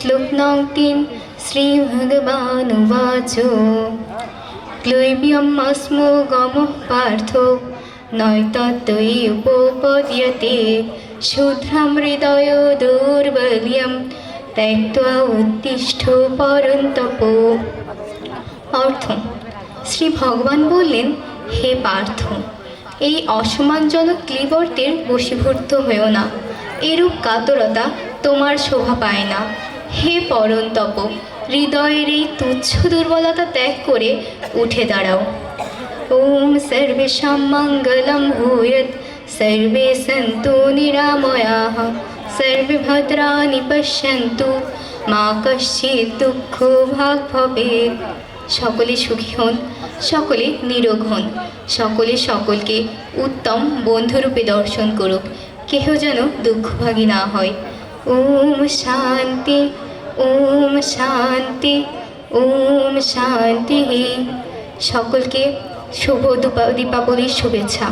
শ্লোক নং তিন শ্রীভগবানুবাচ ক্লৈব্যমস্মো গমঃ পার্থ নৈতত্ত্বয়ি উপপদ্যতে শূদ্রম হৃদয় দুর্বল্যম ত্যক্ত্বা উত্তিষ্ঠ পরন্তপ অর্থ শ্রী ভগবান বললেন হে পার্থ, এই অসম্মানজনক ক্লিবর্তের বশীভূত হয়েও না। এরূপ কাতরতা তোমার শোভা পায় না। হে পরন্তপ, হৃদয়ের এই তুচ্ছ দুর্বলতা ত্যাগ করে উঠে দাঁড়াও। ওম সর্বেষাং মঙ্গলম ভূয়ত, সর্বে সন্তু নিরাময়াঃ, সর্বে ভদ্রাণি পশ্যন্তু, মা কশ্চিৎ দুঃখ ভাগ ভবেৎ সকলে সুখী হন, সকলে নিরোগ হন, সকলে সকলকে উত্তম বন্ধুরূপে দর্শন করুক। কেহ যেন দুঃখভাগী না হয়। ওম শান্তি ওম শান্তি ওম শান্তি। সকলকে শুভ দীপা- দীপাবলির শুভেচ্ছা।